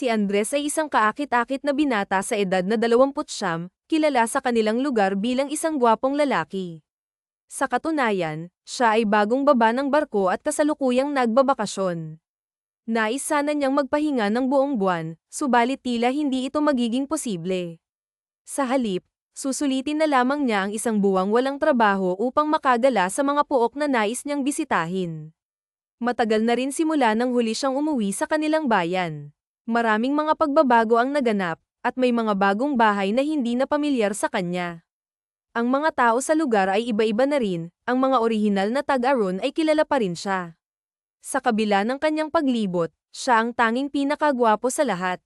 Si Andres ay isang kaakit-akit na binata sa edad na 20 kilala sa kanilang lugar bilang isang gwapong lalaki. Sa katunayan, siya ay bagong baba ng barko at kasalukuyang nagbabakasyon. Nais sana niyang magpahinga ng buong buwan, subalit tila hindi ito magiging posible. Sa halip, susulitin na lamang niya ang isang buwang walang trabaho upang makagala sa mga puok na nais niyang bisitahin. Matagal na rin simula nang huli siyang umuwi sa kanilang bayan. Maraming mga pagbabago ang naganap, at may mga bagong bahay na hindi na pamilyar sa kanya. Ang mga tao sa lugar ay iba-iba na rin, ang mga orihinal na tag-aron ay kilala pa rin siya. Sa kabila ng kanyang paglibot, siya ang tanging pinakagwapo sa lahat.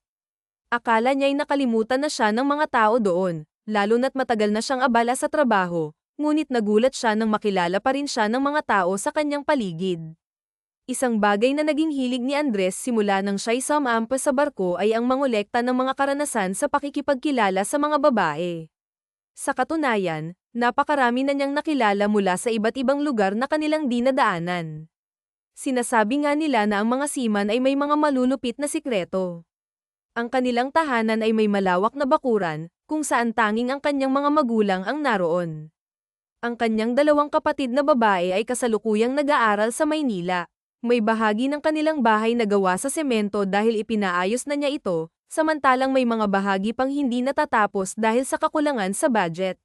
Akala niya'y nakalimutan na siya ng mga tao doon, lalo na't matagal na siyang abala sa trabaho, ngunit nagulat siya nang makilala pa rin siya ng mga tao sa kanyang paligid. Isang bagay na naging hilig ni Andres simula nang siya'y sumampa sa barko ay ang mangolekta ng mga karanasan sa pakikipagkilala sa mga babae. Sa katunayan, napakarami na niyang nakilala mula sa iba't ibang lugar na kanilang dinadaanan. Sinasabi nga nila na ang mga seaman ay may mga malulupit na sikreto. Ang kanilang tahanan ay may malawak na bakuran, kung saan tanging ang kanyang mga magulang ang naroon. Ang kanyang dalawang kapatid na babae ay kasalukuyang nag-aaral sa Maynila. May bahagi ng kanilang bahay na gawa sa semento dahil ipinaayos na niya ito, samantalang may mga bahagi pang hindi natatapos dahil sa kakulangan sa budget.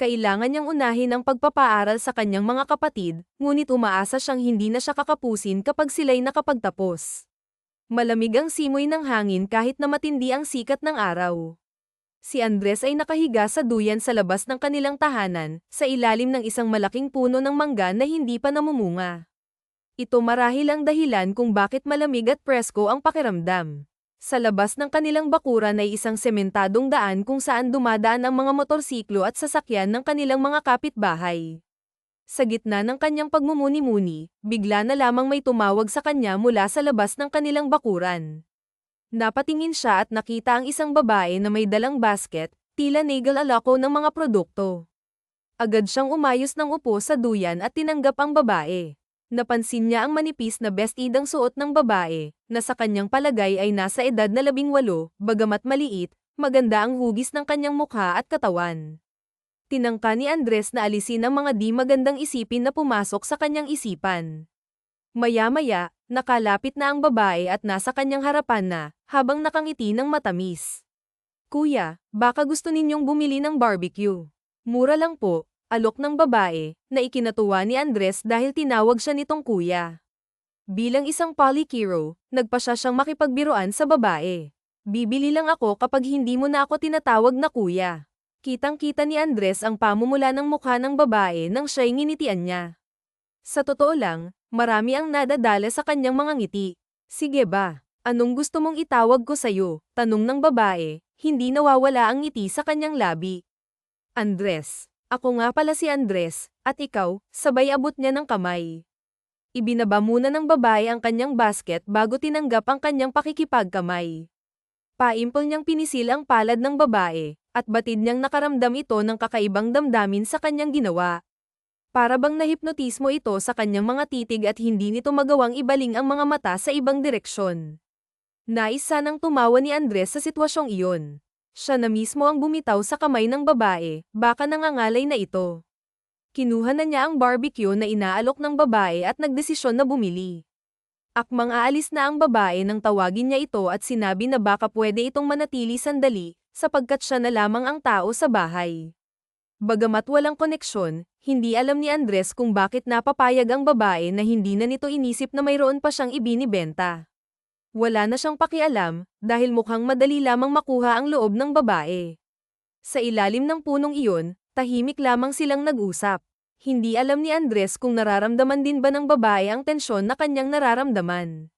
Kailangan niyang unahin ang pagpapaaral sa kanyang mga kapatid, ngunit umaasa siyang hindi na siya kakapusin kapag sila'y nakapagtapos. Malamig ang simoy ng hangin kahit na matindi ang sikat ng araw. Si Andres ay nakahiga sa duyan sa labas ng kanilang tahanan, sa ilalim ng isang malaking puno ng mangga na hindi pa namumunga. Ito marahil ang dahilan kung bakit malamig at presko ang pakiramdam. Sa labas ng kanilang bakuran ay isang sementadong daan kung saan dumadaan ang mga motorsiklo at sasakyan ng kanilang mga kapitbahay. Sa gitna ng kanyang pagmumuni-muni, bigla na lamang may tumawag sa kanya mula sa labas ng kanilang bakuran. Napatingin siya at nakita ang isang babae na may dalang basket, tila nagal alako ng mga produkto. Agad siyang umayos ng upo sa duyan at tinanggap ang babae. Napansin niya ang manipis na bestidang suot ng babae, na sa kanyang palagay ay nasa edad na labing walo, bagamat maliit, maganda ang hugis ng kanyang mukha at katawan. Tinangka ni Andres na alisin ang mga di magandang isipin na pumasok sa kanyang isipan. Maya-maya, nakalapit na ang babae at nasa kanyang harapan na, habang nakangiti ng matamis. Kuya, baka gusto ninyong bumili ng barbecue. Mura lang po, alok ng babae, na ikinatuwa ni Andres dahil tinawag siya nitong kuya. Bilang isang polikiro, nagpa siya siyang makipagbiruan sa babae. Bibili lang ako kapag hindi mo na ako tinatawag na kuya. Kitang-kita ni Andres ang pamumula ng mukha ng babae nang siya'y nginitian niya. Sa totoo lang, marami ang nadadala sa kanyang mga ngiti. Sige ba, anong gusto mong itawag ko sa'yo? Tanong ng babae, hindi nawawala ang ngiti sa kanyang labi. Andres, ako nga pala si Andres, at ikaw, sabay abot niya ng kamay. Ibinaba muna ng babae ang kanyang basket bago tinanggap ang kanyang pakikipagkamay. Paimpol niyang pinisil ang palad ng babae, at batid niyang nakaramdam ito ng kakaibang damdamin sa kanyang ginawa. Para bang nahipnotismo ito sa kanyang mga titig at hindi nito magawang ibaling ang mga mata sa ibang direksyon. Nais sanang tumawa ni Andres sa sitwasyong iyon. Siya na mismo ang bumitaw sa kamay ng babae, baka nangangalay na ito. Kinuha na niya ang barbecue na inaalok ng babae at nagdesisyon na bumili. Akmang aalis na ang babae nang tawagin niya ito at sinabi na baka pwede itong manatili sandali, sapagkat siya na lamang ang tao sa bahay. Bagamat walang koneksyon, hindi alam ni Andres kung bakit napapayag ang babae na hindi na nito inisip na mayroon pa siyang ibinibenta. Wala na siyang pakialam, dahil mukhang madali lamang makuha ang loob ng babae. Sa ilalim ng punong iyon, tahimik lamang silang nag-usap. Hindi alam ni Andres kung nararamdaman din ba ng babae ang tensyon na kanyang nararamdaman.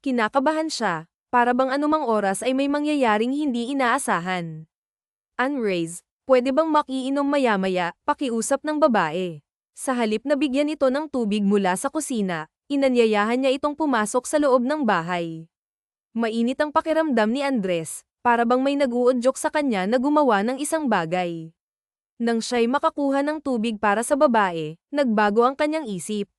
Kinakabahan siya, para bang anumang oras ay may mangyayaring hindi inaasahan. Unraise, pwede bang makiinom maya-maya, pakiusap ng babae. Sa halip na bigyan ito ng tubig mula sa kusina, inanyayahan niya itong pumasok sa loob ng bahay. Mainit ang pakiramdam ni Andres, para bang may nag-uudyok sa kanya na gumawa ng isang bagay. Nang siya'y makakuha ng tubig para sa babae, nagbago ang kanyang isip.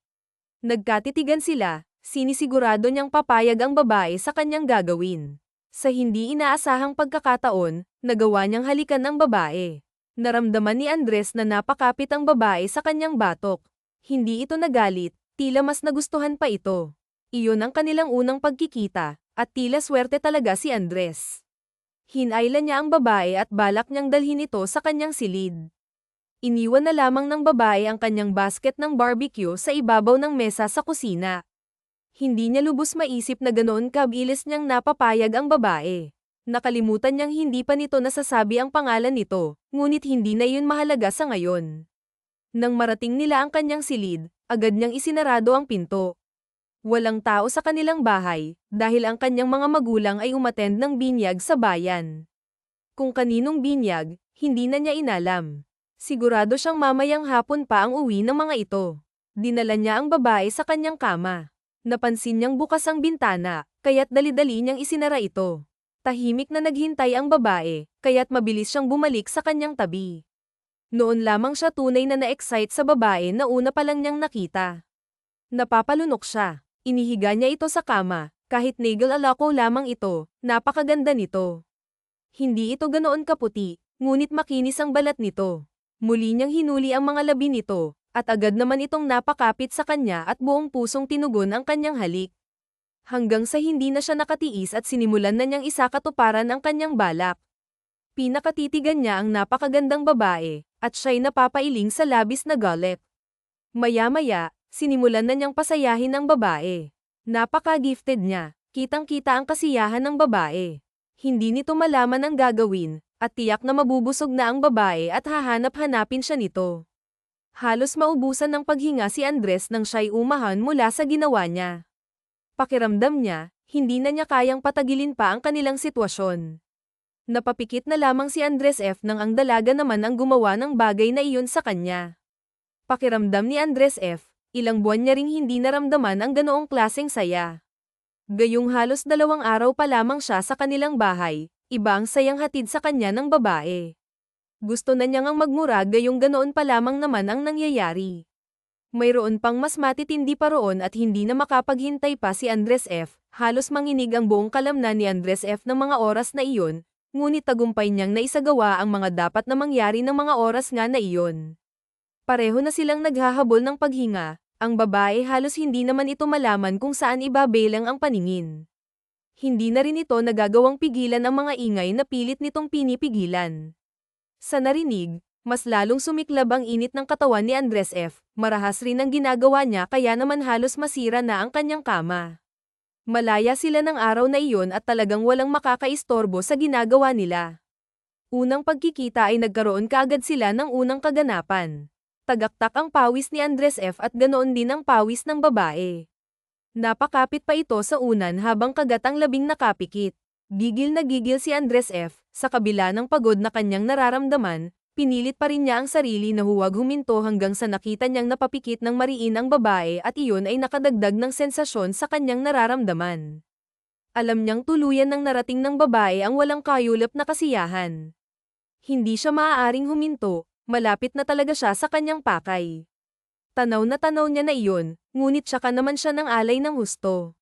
Nagkatitigan sila, sinisigurado niyang papayag ang babae sa kanyang gagawin. Sa hindi inaasahang pagkakataon, nagawa niyang halikan ang babae. Naramdaman ni Andres na napakapit ang babae sa kanyang batok. Hindi ito nagalit, tila mas nagustuhan pa ito. Iyon ang kanilang unang pagkikita, at tila swerte talaga si Andres. Hinailan niya ang babae at balak niyang dalhin ito sa kanyang silid. Iniwan na lamang ng babae ang kanyang basket ng barbecue sa ibabaw ng mesa sa kusina. Hindi niya lubos maisip na ganoon kabilis niyang napapayag ang babae. Nakalimutan niyang hindi pa nito nasasabi ang pangalan nito, ngunit hindi na yun mahalaga sa ngayon. Nang marating nila ang kanyang silid, agad niyang isinarado ang pinto. Walang tao sa kanilang bahay, dahil ang kanyang mga magulang ay umatend ng binyag sa bayan. Kung kaninong binyag, hindi na niya inalam. Sigurado siyang mamayang hapon pa ang uwi ng mga ito. Dinala niya ang babae sa kanyang kama. Napansin niyang bukas ang bintana, kaya't dali-dali niyang isinara ito. Tahimik na naghintay ang babae, kaya't mabilis siyang bumalik sa kanyang tabi. Noon lamang siya tunay na na-excite sa babae na una pa lang niyang nakita. Napapalunok siya. Inihiga niya ito sa kama, kahit nagel alako lamang ito, napakaganda nito. Hindi ito ganoon kaputi, ngunit makinis ang balat nito. Muli niyang hinuli ang mga labi nito, at agad naman itong napakapit sa kanya at buong pusong tinugon ang kanyang halik. Hanggang sa hindi na siya nakatiis at sinimulan na niyang isakatuparan ang kanyang balak. Pinakatitigan niya ang napakagandang babae, at siya'y napapailing sa labis na galit. Maya-maya, sinimulan na niyang pasayahin ang babae. Napaka-gifted niya, kitang-kita ang kasiyahan ng babae. Hindi nito malaman ang gagawin, at tiyak na mabubusog na ang babae at hahanap-hanapin siya nito. Halos maubusan ng paghinga si Andres nang siya'y umahan mula sa ginawa niya. Pakiramdam niya, hindi na niya kayang patagilin pa ang kanilang sitwasyon. Napapikit na lamang si Andres F nang ang dalaga naman ang gumawa ng bagay na iyon sa kanya. Pakiramdam ni Andres F, ilang buwan niya ring hindi naramdaman ang ganoong klaseng saya. Gayong halos dalawang araw pa lamang siya sa kanilang bahay, iba ang sayang hatid sa kanya ng babae. Gusto na niya ngang magmura gayong ganoon pa lamang naman ang nangyayari. Mayroon pang mas matitindi pa roon at hindi na makapaghintay pa si Andres F. Halos manginig ang buong kalamnan ni Andres F. ng mga oras na iyon, ngunit tagumpay niyang naisagawa ang mga dapat na mangyari ng mga oras nga na iyon. Pareho na silang naghahabol ng paghinga, ang babae halos hindi naman ito malaman kung saan ibabelang ang paningin hindi na rin ito nagagawang pigilan ang mga ingay na pilit nitong pinipigilan. Sa narinig, mas lalong sumiklab ang init ng katawan ni Andres F. Marahas rin ang ginagawa niya kaya naman halos masira na ang kanyang kama. Malaya sila ng araw na iyon at talagang walang makakaistorbo sa ginagawa nila. Unang pagkikita ay nagkaroon kaagad sila ng unang kaganapan. Tagaktak ang pawis ni Andres F. at ganoon din ang pawis ng babae. Napakapit pa ito sa unan habang kagat ang labing nakapikit. Gigil na gigil si Andres F. Sa kabila ng pagod na kanyang nararamdaman, pinilit pa rin niya ang sarili na huwag huminto hanggang sa nakita niyang napapikit ng mariin ang babae at iyon ay nakadagdag ng sensasyon sa kanyang nararamdaman. Alam niyang tuluyan ng narating ng babae ang walang kayulap na kasiyahan. Hindi siya maaaring huminto, malapit na talaga siya sa kanyang pakay. Tanaw na tanaw niya na iyon, ngunit tsaka naman siya ng alay ng husto.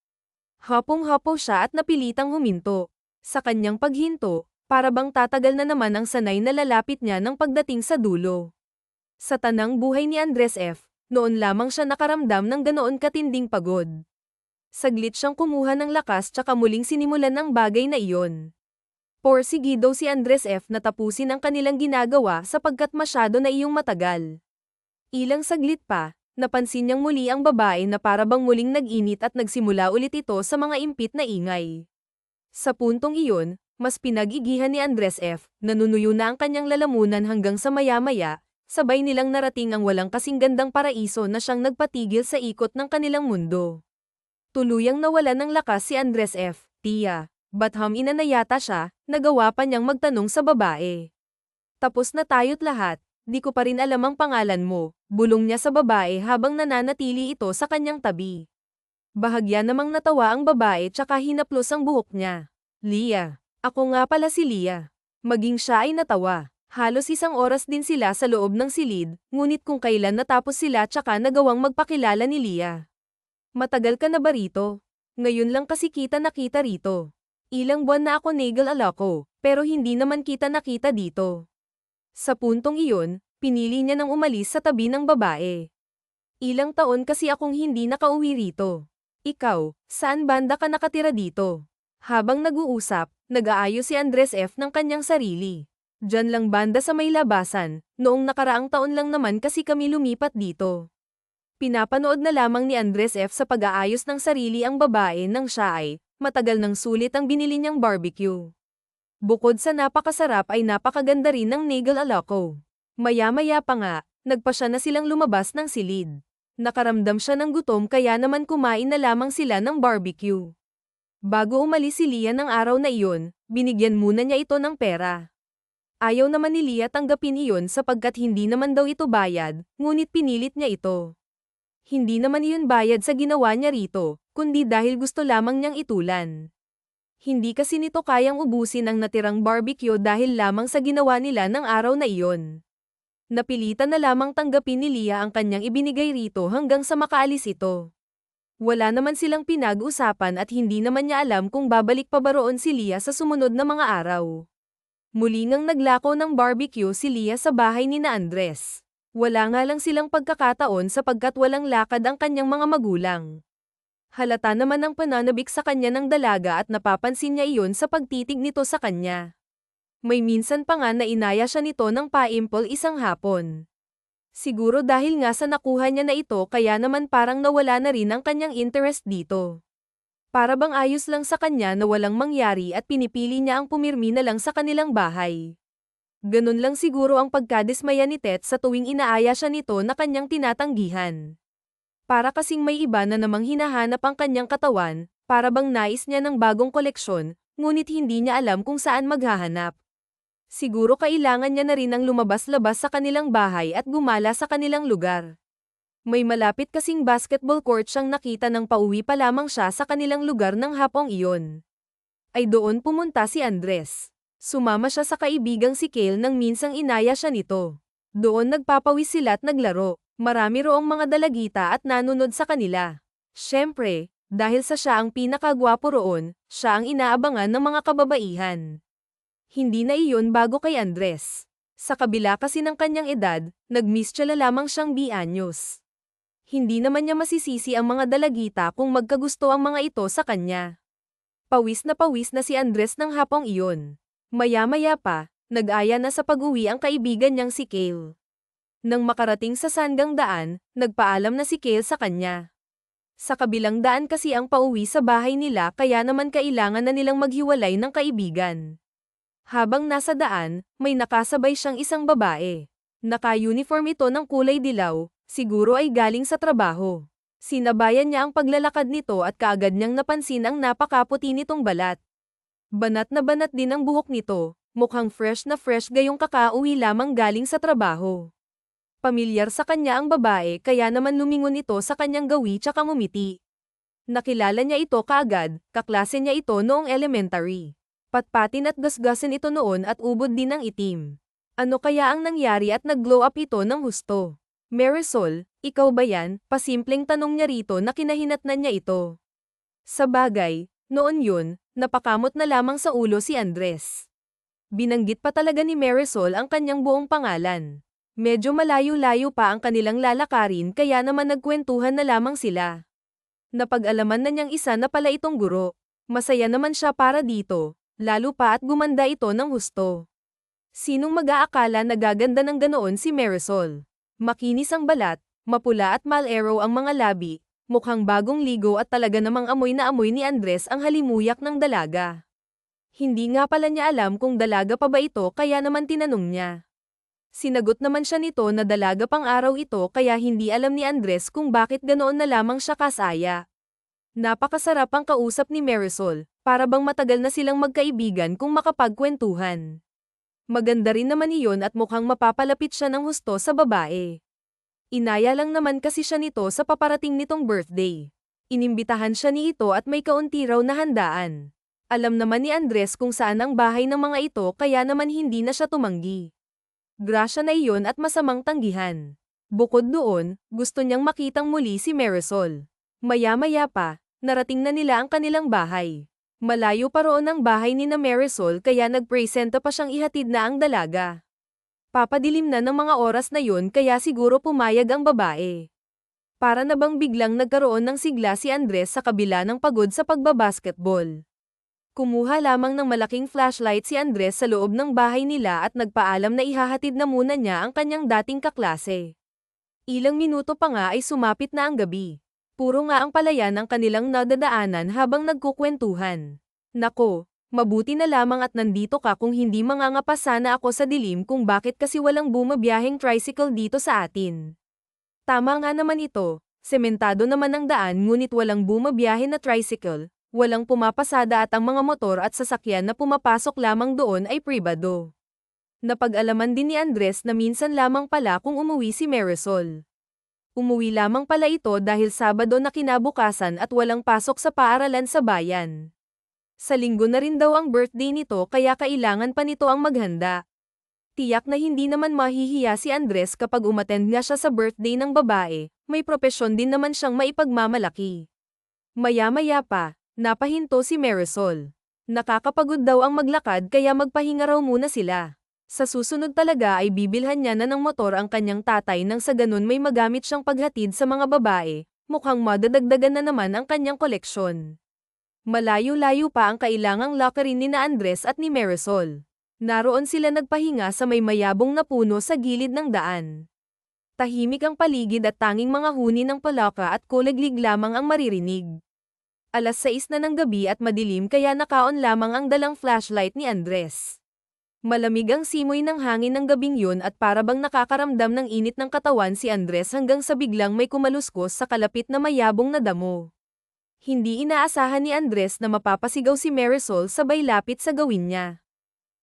Hapong-hapo siya at napilitang huminto. Sa kanyang paghinto, para bang tatagal na naman ang sanay na lalapit niya ng pagdating sa dulo. Sa tanang buhay ni Andres F., noon lamang siya nakaramdam ng ganoon katinding pagod. Saglit siyang kumuha ng lakas tsaka muling sinimulan ng bagay na iyon. Porsigido si Andres F. na tapusin ang kanilang ginagawa sapagkat masyado na iyong matagal. Ilang saglit pa, napansin niyang muli ang babae na parabang muling nag-init at nagsimula ulit ito sa mga impit na ingay. Sa puntong iyon, mas pinag-igihan ni Andres F. Nanunuyo na ang kanyang lalamunan hanggang sa maya-maya, sabay nilang narating ang walang kasing gandang paraiso na siyang nagpatigil sa ikot ng kanilang mundo. Tuluyang nawala ng lakas si Andres F. Tia, batham ina na siya, nagawa pa niyang magtanong sa babae. Tapos na tayo't lahat, di ko pa rin alam ang pangalan mo, bulong niya sa babae habang nananatili ito sa kanyang tabi. Bahagya namang natawa ang babae tsaka hinaplos ang buhok niya. Lia. Ako nga pala si Lia. Maging siya ay natawa. Halos isang oras din sila sa loob ng silid, ngunit kung kailan natapos sila tsaka nagawang magpakilala ni Lia. Matagal ka na ba rito? Ngayon lang kasi kita nakita rito. Ilang buwan na ako nagal alako, pero hindi naman kita nakita dito. Sa puntong iyon, pinili niya nang umalis sa tabi ng babae. Ilang taon kasi akong hindi nakauwi rito. Ikaw, saan banda ka nakatira dito? Habang nag-uusap, nag-aayos si Andres F. ng kanyang sarili. Diyan lang banda sa may labasan, noong nakaraang taon lang naman kasi kami lumipat dito. Pinapanood na lamang ni Andres F. sa pag-aayos ng sarili ang babae nang siya ay, matagal ng sulit ang binili niyang barbecue. Bukod sa napakasarap ay napakaganda rin ng Nagel Alaco. Maya-maya pa nga, nagpa siya na silang lumabas ng silid. Nakaramdam siya ng gutom kaya naman kumain na lamang sila ng barbecue. Bago umalis si Lia ng araw na iyon, binigyan muna niya ito ng pera. Ayaw naman ni Lia tanggapin iyon sapagkat hindi naman daw ito bayad, ngunit pinilit niya ito. Hindi naman iyon bayad sa ginawa niya rito, kundi dahil gusto lamang niyang itulan. Hindi kasi nito kayang ubusin ang natirang barbecue dahil lamang sa ginawa nila ng araw na iyon. Napilitan na lamang tanggapin ni Lia ang kanyang ibinigay rito hanggang sa makaalis ito. Wala naman silang pinag-usapan at hindi naman niya alam kung babalik pa ba roon si Lia sa sumunod na mga araw. Muli ngang naglako ng barbecue si Lia sa bahay ni na Andres. Wala nga lang silang pagkakataon sapagkat walang lakad ang kanyang mga magulang. Halata naman ang pananabik sa kanya ng dalaga at napapansin niya iyon sa pagtitig nito sa kanya. May minsan pa nga na inaya siya nito ng paimpol isang hapon. Siguro dahil nga sa nakuha niya na ito kaya naman parang nawala na rin ang kanyang interest dito. Para bang ayos lang sa kanya na walang mangyari at pinipili niya ang pumirmi na lang sa kanilang bahay. Ganun lang siguro ang pagkadismaya ni Tet sa tuwing inaaya siya nito na kanyang tinatanggihan. Para kasing may iba na namang hinahanap ang kanyang katawan, para bang nais niya ng bagong koleksyon, ngunit hindi niya alam kung saan maghahanap. Siguro kailangan niya na rin ang lumabas-labas sa kanilang bahay at gumala sa kanilang lugar. May malapit kasing basketball court siyang nakita nang pauwi pa lamang siya sa kanilang lugar ng hapong iyon. Ay doon pumunta si Andres. Sumama siya sa kaibigang si Kale nang minsang inaya siya nito. Doon nagpapawis sila at naglaro. Marami roong mga dalagita at nanunod sa kanila. Siyempre, dahil sa siya ang pinakagwapo roon, siya ang inaabangan ng mga kababaihan. Hindi na iyon bago kay Andres. Sa kabila kasi ng kanyang edad, nagmistyala lamang siyang bianyos. Hindi naman niya masisisi ang mga dalagita kung magkagusto ang mga ito sa kanya. Pawis na pawis na si Andres ng hapong iyon. Maya-maya pa, nag-aya na sa pag-uwi ang kaibigan niyang si Kale. Nang makarating sa sanggang daan, nagpaalam na si Kale sa kanya. Sa kabilang daan kasi ang pauwi sa bahay nila kaya naman kailangan na nilang maghiwalay ng kaibigan. Habang nasa daan, may nakasabay siyang isang babae. Naka-uniform ito ng kulay dilaw, siguro ay galing sa trabaho. Sinabayan niya ang paglalakad nito at kaagad niyang napansin ang napakaputi nitong balat. Banat na banat din ang buhok nito, mukhang fresh na fresh gayong kakauwi lamang galing sa trabaho. Pamilyar sa kanya ang babae kaya naman lumingon ito sa kanyang gawi tsaka ngumiti. Nakilala niya ito kaagad, kaklase niya ito noong elementary. Patpatin at gasgasan ito noon at ubod din ng itim. Ano kaya ang nangyari at nag-glow up ito ng husto? Marisol, ikaw ba yan? Pasimpleng tanong niya rito na kinahinatnan niya ito. Sa bagay, noon yun, napakamot na lamang sa ulo si Andres. Binanggit pa talaga ni Marisol ang kanyang buong pangalan. Medyo malayo-layo pa ang kanilang lalakarin kaya naman nagkwentuhan na lamang sila. Napag-alaman na niyang isa na pala itong guro. Masaya naman siya para dito, lalo pa at gumanda ito ng husto. Sinong mag-aakala na gaganda ng ganoon si Marisol? Makinis ang balat, mapula at malero ang mga labi, mukhang bagong ligo at talaga namang amoy na amoy ni Andres ang halimuyak ng dalaga. Hindi nga pala niya alam kung dalaga pa ba ito kaya naman tinanong niya. Sinagot naman siya nito na dalaga pang araw ito kaya hindi alam ni Andres kung bakit ganoon na lamang siya kasaya. Napakasarap ang kausap ni Marisol, para bang matagal na silang magkaibigan kung makapagkwentuhan. Maganda rin naman iyon at mukhang mapapalapit siya ng husto sa babae. Inaya lang naman kasi siya nito sa paparating nitong birthday. Inimbitahan siya ni ito at may kaunti raw na handaan. Alam naman ni Andres kung saan ang bahay ng mga ito kaya naman hindi na siya tumanggi. Grasya na iyon at masamang tanggihan. Bukod doon, gusto niyang makitang muli si Marisol. Maya-maya pa, narating na nila ang kanilang bahay. Malayo pa roon ang bahay ni na Marisol kaya nagpresenta pa siyang ihatid na ang dalaga. Papadilim na ng mga oras na yun kaya siguro pumayag ang babae. Para na bang biglang nagkaroon ng sigla si Andres sa kabila ng pagod sa pagbabasketball. Kumuha lamang ng malaking flashlight si Andres sa loob ng bahay nila at nagpaalam na ihahatid na muna niya ang kanyang dating kaklase. Ilang minuto pa nga ay sumapit na ang gabi. Puro nga ang palayan ang kanilang nadadaanan habang nagkukwentuhan. Nako, mabuti na lamang at nandito ka kung hindi mangangapa sana ako sa dilim kung bakit kasi walang bumabiyaheng tricycle dito sa atin. Tama nga naman ito, sementado naman ang daan ngunit walang bumabiyahe na tricycle, walang pumapasada at ang mga motor at sasakyan na pumapasok lamang doon ay pribado. Napag-alaman din ni Andres na minsan lamang pala kung umuwi si Marisol. Umuwi lamang pala ito dahil Sabado na kinabukasan at walang pasok sa paaralan sa bayan. Sa linggo na rin daw ang birthday nito kaya kailangan pa nito ang maghanda. Tiyak na hindi naman mahihiya si Andres kapag umattend nga siya sa birthday ng babae, may propesyon din naman siyang maipagmamalaki. Maya-maya pa, napahinto si Marisol. Nakakapagod daw ang maglakad kaya magpahinga raw muna sila. Sa susunod talaga ay bibilhan niya na ng motor ang kanyang tatay nang sa ganun may magamit siyang paghatid sa mga babae, mukhang madadagdagan na naman ang kanyang koleksyon. Malayo-layo pa ang kailangang lockerin ni na Andres at ni Marisol. Naroon sila nagpahinga sa may mayabong na puno sa gilid ng daan. Tahimik ang paligid at tanging mga huni ng palaka at kuliglig lamang ang maririnig. Alas 6 na ng gabi at madilim kaya nakaon lamang ang dalang flashlight ni Andres. Malamig ang simoy ng hangin ng gabing yun at parabang nakakaramdam ng init ng katawan si Andres hanggang sa biglang may kumaluskos sa kalapit na mayabong na damo. Hindi inaasahan ni Andres na mapapasigaw si Marisol sabay lapit sa gawin niya.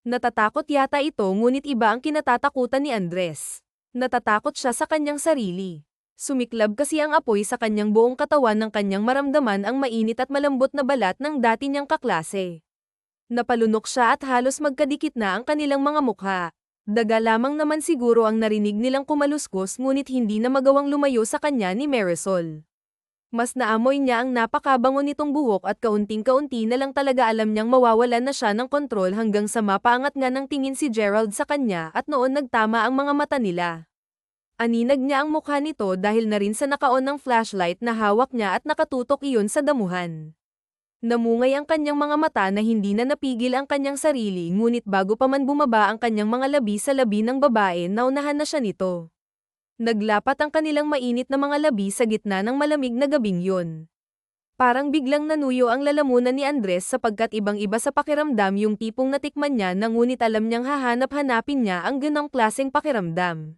Natatakot yata ito ngunit iba ang kinatatakutan ni Andres. Natatakot siya sa kanyang sarili. Sumiklab kasi ang apoy sa kanyang buong katawan ng kanyang maramdaman ang mainit at malambot na balat ng dati niyang kaklase. Napalunok siya at halos magkadikit na ang kanilang mga mukha. Daga lamang naman siguro ang narinig nilang kumaluskos ngunit hindi na magawang lumayo sa kanya ni Marisol. Mas naamoy niya ang napakabango nitong buhok at kaunting-kaunti na lang talaga alam niyang mawawalan na siya ng kontrol hanggang sa mapaangat nga ng tingin si Gerald sa kanya at noon nagtama ang mga mata nila. Aninag niya ang mukha nito dahil na rin sa nakaon ng flashlight na hawak niya at nakatutok iyon sa damuhan. Namungay ang kanyang mga mata na hindi na napigil ang kanyang sarili ngunit bago pa man bumaba ang kanyang mga labi sa labi ng babae naunahan na siya nito. Naglapat ang kanilang mainit na mga labi sa gitna ng malamig na gabing yun. Parang biglang nanuyo ang lalamunan ni Andres sapagkat ibang-iba sa pakiramdam yung tipong natikman niya na ngunit alam niyang hahanap-hanapin niya ang ganong klaseng pakiramdam.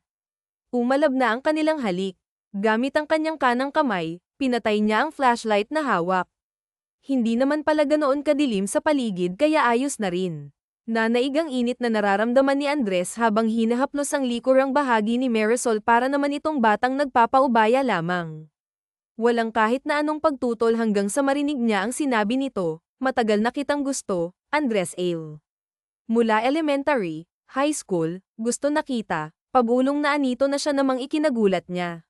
Umalab na ang kanilang halik. Gamit ang kanyang kanang kamay, pinatay niya ang flashlight na hawak. Hindi naman pala ganoon kadilim sa paligid kaya ayos na rin. Nanaigang init na nararamdaman ni Andres habang hinahaplos ang likurang bahagi ni Marisol para naman itong batang nagpapaubaya lamang. Walang kahit na anong pagtutol hanggang sa marinig niya ang sinabi nito, matagal na kitang gusto, Andres Ale. Mula elementary, high school, gusto nakita, pabulong na anito na siya namang ikinagulat niya.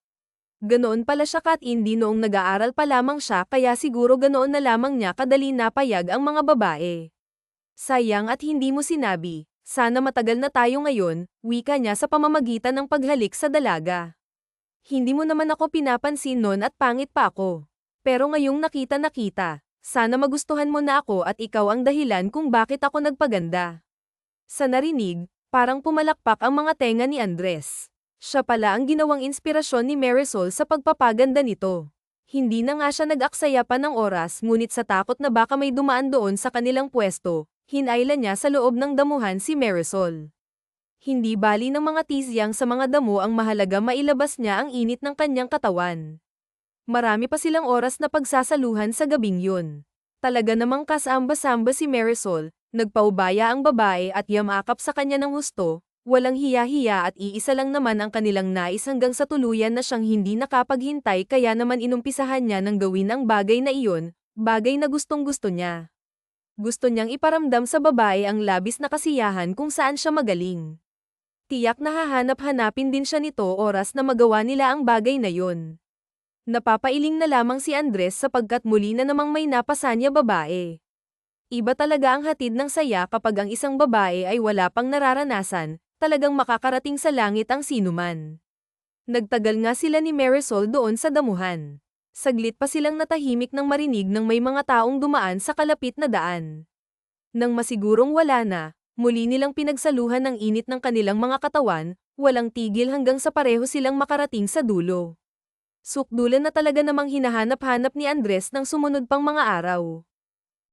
Ganoon pala siya kat hindi noong nag-aaral pa lamang siya kaya siguro ganoon na lamang niya kadali napayag ang mga babae. Sayang at hindi mo sinabi, sana matagal na tayo ngayon, wika niya sa pamamagitan ng paghalik sa dalaga. Hindi mo naman ako pinapansin noon at pangit pa ako. Pero ngayong nakita nakita, sana magustuhan mo na ako at ikaw ang dahilan kung bakit ako nagpaganda. Sa narinig, parang pumalakpak ang mga tenga ni Andres. Siya pala ang ginawang inspirasyon ni Marisol sa pagpapaganda nito. Hindi na nga siya nag-aksaya pa ng oras ngunit sa takot na baka may dumaan doon sa kanilang pwesto, hinayla niya sa loob ng damuhan si Marisol. Hindi bali ng mga tisyang sa mga damo ang mahalaga mailabas niya ang init ng kanyang katawan. Marami pa silang oras na pagsasaluhan sa gabing yun. Talaga namang kasamba-samba si Marisol, nagpaubaya ang babae at yamakap sa kanya ng husto, Walang hiya-hiya at iisa lang naman ang kanilang nais hanggang sa tuluyan na siyang hindi nakapaghintay kaya naman inumpisahan niya ng gawin ang bagay na iyon, bagay na gustong gusto niya. Gusto niyang iparamdam sa babae ang labis na kasiyahan kung saan siya magaling. Tiyak na hahanap-hanapin din siya nito oras na magawa nila ang bagay na yun. Napapailing na lamang si Andres sapagkat muli na namang may napasanya babae. Iba talaga ang hatid ng saya kapag ang isang babae ay wala pang nararanasan, talagang makakarating sa langit ang sinuman. Nagtagal nga sila ni Marisol doon sa damuhan. Saglit pa silang natahimik nang marinig ng may mga taong dumaan sa kalapit na daan. Nang masigurong wala na, muli nilang pinagsaluhan ng init ng kanilang mga katawan, walang tigil hanggang sa pareho silang makarating sa dulo. Sukdulan na talaga namang hinahanap-hanap ni Andres ng sumunod pang mga araw.